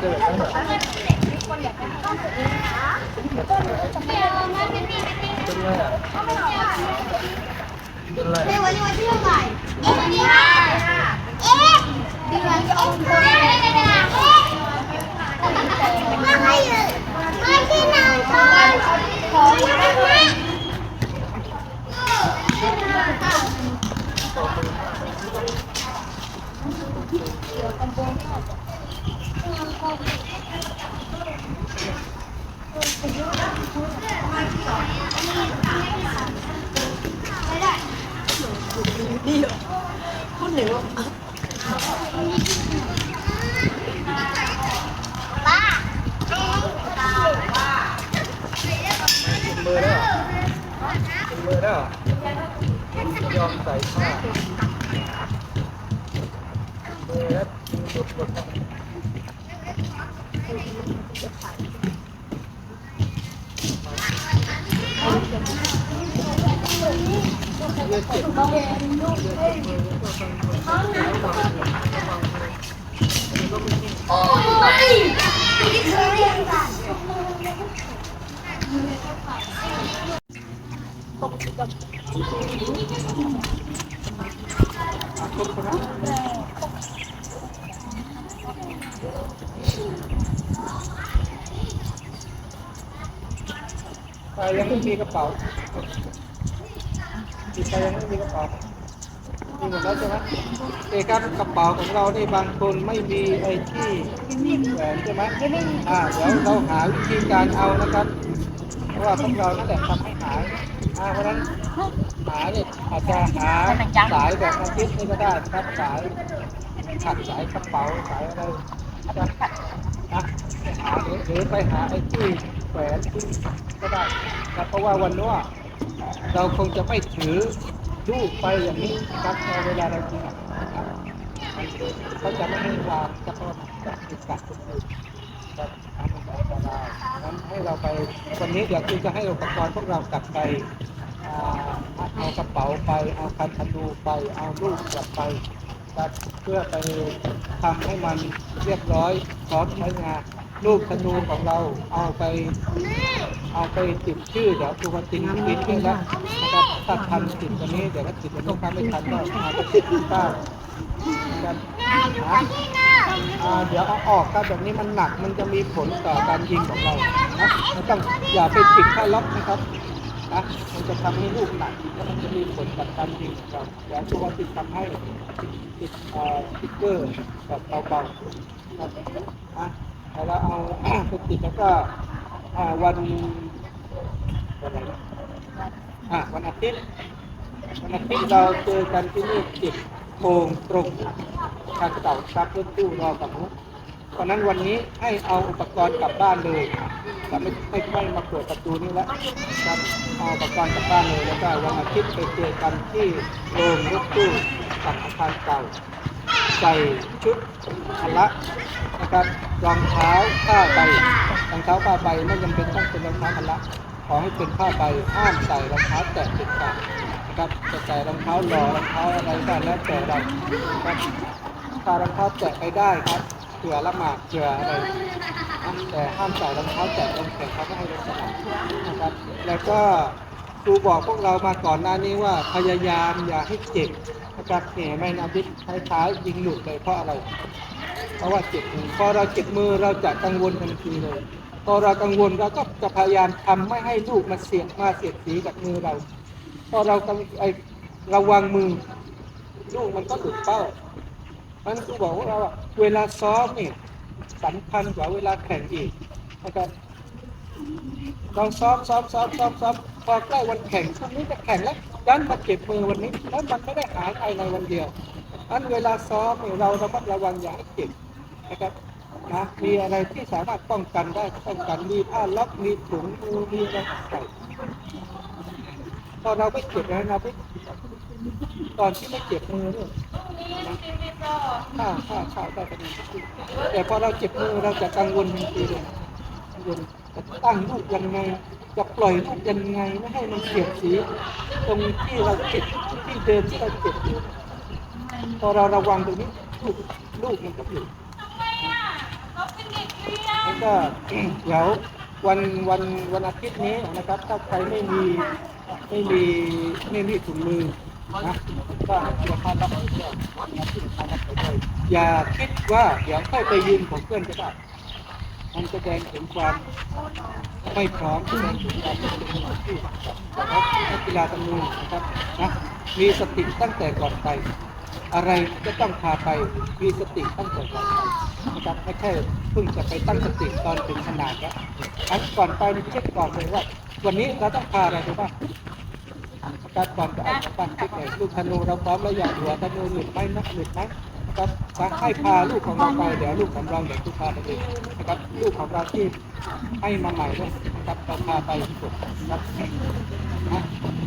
ในวันนี้วันที่เท่าไหร่วันที่ห้าเอ๊ะเดือนสองเดือนเอ๊ะไม่ให้ยืนไม่ที่นอนก่อนขอยืนไหม ป้าเป็นมือแล้วเหรอเป็นมือแล้วเหรอยอมใส่ผ้ามือแล้วหลุดหลุ โอ้ยนี่คือเรื่องกันใครยังไม่มีกระเป๋า มีใครยังไม่มีกระเป๋ามีหมดแล้วใช่ไหมเอกครับกระเป๋าของเรานี่บางคนไม่มีไอ้ที่แหวนใช่ไหมอ่าเดี๋ยวเราหาวิธีการเอานะครับ เพราะว่าพวกเรานั่นแหละทำให้หายอ่าเพราะฉะนั้นหาเนี่ยอาจจะหาสายแบบอาทิตย์นี่ก็ได้ครับสายขัดสายกระเป๋าสายอะไรนะครับนะหาหรือหรือไปหาไอ้ที่แหวนที่ก็ได้ครับเพราะว่าวันนู้น เราคงจะไม่ถือลูกไปอย่างนี้ครับในเวลาเรากินนะครับเขาจะไม่ให้วางจะเพราะจะติดกัดคนอื่นครับทำอันตรายงั้นให้เราไปวันนี้เดี๋ยวคือจะให้อุปกรณ์พวกเรากลับไปเอากระเป๋าไปเอาคันธนูไปเอาลูกกลับไปเพื่อไปทำให้มันเรียบร้อยพร้อมใช้งาน ลูกธนูของเราเอาไปเอาไปติดชื่อเดี๋ยวครูมาตินติดชื่อแล้วนะครับถ้าทันติดวันนี้เดี๋ยวก็ติดวันนี้ถ้าไม่ทันก็อาจจะติดที่บ้านนะครับนะเดี๋ยวเอาออกครับแบบนี้มันหนักมันจะมีผลต่อการยิงของเรานะไม่ต้องอย่าไปติดค่าล็อกนะครับนะมันจะทำให้ลูกหนักแล้วมันจะมีผลกับการยิงของเราเดี๋ยวครูมาติดทำให้ติดติดเอ่อติ๊กเกอร์แบบเบาๆนะ ครับอะแล้วเอาไปติดแล้วก็วันวันไหนะอ่าวันอาทิตย์วันอาทิตย์เราเจอกันที่นี่จิตโพงตรงทางเก่าซักรถตู้รอกับนุกเพราะฉะนั้นวันนี้ให้เอาอุปกรณ์กลับบ้านเลยจะไม่ไม่ไม่มาเปิดประตูนี้แล้วครับเอาอุปกรณ์กลับบ้านเลยแล้วก็วันอาทิตย์ไปเจอกันที่โรงรถตู้กับอาคารเก่า ใส่ชุดพละนะครับรองเท้าผ้าใบรองเท้าผ้าใบไม่จำเป็นต้องเป็นรองเท้าพละขอให้เป็นผ้าใบห้ามใส่รองเท้าแตะเด็ดขาดนะครับจะใส่รองเท้าหล่อรองเท้าอะไรก็แล้วแต่เราครับถ้ารองเท้าแตะไปได้ครับเผื่อละหมาดเผื่ออะไรแต่ห้ามใส่รองเท้าแตะลงแข่งเขาไม่ให้ลงสนามนะครับ แล้วก็ครูบอกพวกเรามาก่อนหน้านี้ว่าพยายามอย่าให้เจ็บ นะครับแหมแม่นาวิทย์ท้ายิงหลุดเลยเพราะอะไร เพราะว่าเจ็บมือพอเราเจ็บมือเราจะกังวลทันทีเลยพอเรากังวลเราก็จะพยายามทำไม่ให้ลูกมาเสียดมาเสียดสีกับมือเรา พอเรากังไอระวังมือลูกมันก็หลุดเป้ามันคือบอกว่าเราเวลาซ้อมนี่สำคัญกว่าเวลาแข่งอีกนะครับเราซ้อมซ้อมซ้อมซ้อมซ้อม อใกล้วันแข่งพรุ่งนี้จะแข่งแล้วดันมาเก็บมือวันนี้แล้วมันไม่ได้หายภายในวันเดียวอันเวลาซ้อมเนี่ยเราระมัดระวังอย่าให้เจ็บนะครับนะมีอะไรที่สามารถป้องกันได้ก็ป้องกันมีผ้าล็อกมีถุงมือมีอะไรใส่ตอนเราไม่เจ็บนะนะพี่ตอนที่ไม่เจ็บมือเนี่ยข้าวข้าวข้าวได้กันแต่พอเราเจ็บมือเราจะกังวลทันทีเลย จะตั้งลูกยังไง จะปล่อยลูกยังไงไม่ให้มันเสียดสีตรงที่เราเจ็บที่เดิมที่เราเจ็บอยู่พอเราระวังตรงนี้ลูกลูกมันก็อยู่แล้วก็เดี๋ยววันวันวันอาทิตย์นี้นะครับ ถ้าใครไม่มีไม่มีไม่มีถุงมือนะก็เดี๋ยวพารับไปด้วยนะที่พารับไปด้วยอย่าคิดว่าเดี๋ยวค่อยไปยืมของเพื่อนก็ได้ มันแสดงถึงความไม่พร้อมแสดงถึงความไม่เป็นมืออาชีพนะครับนักกีฬาตำรวจนะครับนะมีสติตั้งแต่ก่อนไป อะไรก็ต้องพาไปมีสติตั้งแต่ก่อนไปนะครับไม่ใช่เพิ่งจะไปตั้งสติตอนถึงขนาดแล้วอันก่อนไปนี่เช็คก่อนเลยว่า วันนี้เราต้องพาอะไรไปบ้างการก่อนจะออกจากบ้านเช็คเลยลูกธนูเราพร้อมแล้วอย่างหัวธนูหลุดไหมนักหลุดไหม นะครับจะให้พาลูกของเราไปเดี๋ยวลูกของเราเดี๋ยวทุกพาไปเองนะครับลูกของเราที่ให้มาใหม่ด้วยนะครับเราพาไปที่สุดนะครับ